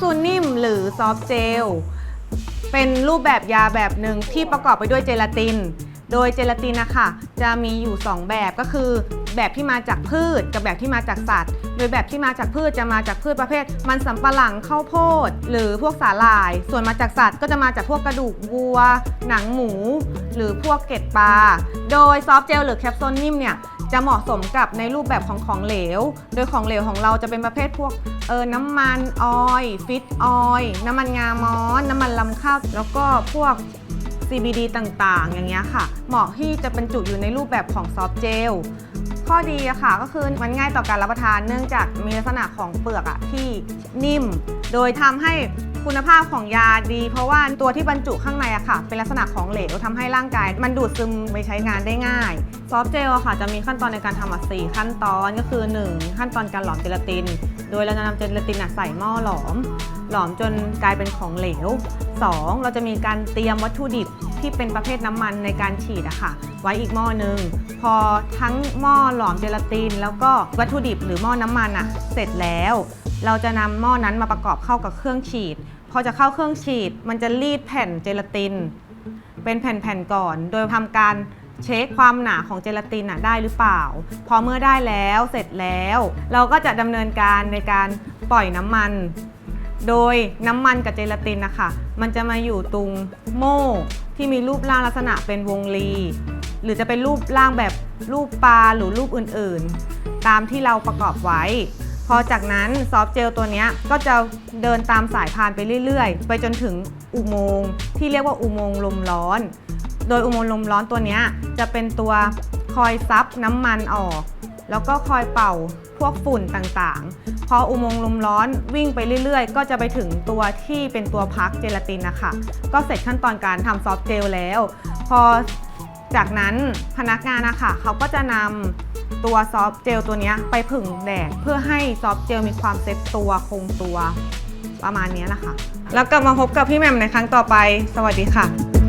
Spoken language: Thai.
ฟต์เจลเป็นรูปแบบยาแบบหนึ่งที่ประกอบไปด้วยเจลาติน โดยเจลาตินนะคะจะมีอยู่ 2 แบบก็คือ แบบที่มาจากพืชกับแบบที่มาจากสัตว์ โดยแบบที่มาจากพืชจะมาจากพืชประเภท มันสำปะหลังข้าวโพด หรือพวกสาหร่าย ส่วนมาจากสัตว์ก็จะมาจากพวกกระดูกวัว หนังหมู หรือพวกเกล็ดปลา โดยซอฟต์เจลหรือแคปซูลนิ่มเนี่ยจะเหมาะสมกับในรูปแบบของของเหลว โดยของเหลวของเราจะเป็นประเภทพวก เออน้ำมันออยฟิตออยน้ำมันงามอสน้ำมันลำข้าวแล้วก็พวก CBD ต่างๆ อย่างเงี้ยค่ะ เหมาะที่จะบรรจุอยู่ในรูปแบบของซอฟเจลข้อดีอะค่ะก็คือมันง่ายต่อการรับประทานเนื่องจากมีลักษณะของเปลือกอะที่นิ่ม โดยทำให้คุณภาพของยาดี เพราะว่าตัวที่บรรจุข้างในอะค่ะ เป็นลักษณะของเหลวทำให้ร่างกาย มันดูดซึมไปใช้งานได้ง่าย ซอฟเจลอะค่ะ จะมีขั้นตอนในการทำอะสี่ขั้นตอนก็คือ 1 ขั้นตอนการหลอมเจลาติน โดยเราจะนำเจลาตินใส่หม้อหลอม หลอมจนกลายเป็นของเหลว 2. เราจะมีการเตรียมวัตถุดิบที่เป็นประเภทน้ำมันในการฉีดอะค่ะ ไว้อีกหม้อหนึ่งพอทั้งหม้อหลอมเจลาติน แล้วก็วัตถุดิบหรือหม้อน้ำมันอะเสร็จแล้ว เราจะนำหม้อนั้นมาประกอบเข้ากับเครื่องฉีด พอจะเข้าเครื่องฉีด มันจะรีดแผ่นเจลาติน เป็นแผ่นๆก่อน โดยทำการ เช็คความหนาของเจลาตินน่ะได้หรือเปล่า พอเมื่อได้แล้วเสร็จแล้ว เราก็จะดำเนินการในการปล่อยน้ำมัน โดยน้ำมันกับเจลาตินนะคะมันจะมาอยู่ตรงโม่ที่มีรูปร่างลักษณะเป็นวงรี หรือจะเป็นรูปร่างแบบรูปปลาหรือรูปอื่นๆ ตามที่เราประกอบไว้ พอจากนั้นซอฟต์เจลตัวนี้ก็จะเดินตามสายพานไปเรื่อยๆ ไปจนถึงอุโมงค์ที่เรียกว่าอุโมงค์ลมร้อน โดยอุโมงค์ลมร้อนตัวนี้จะเป็นตัวคอยซับน้ำมันออก แล้วก็คอยเป่าพวกฝุ่นต่างๆ พออุโมงค์ลมร้อนวิ่งไปเรื่อยๆ ก็จะไปถึงตัวที่เป็นตัวพักเจลาตินนะคะ ก็เสร็จขั้นตอนการทำซอฟต์เจลแล้ว พอจากนั้นพนักงานนะคะเขาก็จะนำตัวซอฟต์เจลตัวนี้ไปผึ่งแดดเพื่อให้ซอฟต์เจลมีความเซ็ตตัวคงตัวประมาณนี้นะคะแล้วกลับมาพบกับพี่แหม่มในครั้งต่อไป สวัสดีค่ะ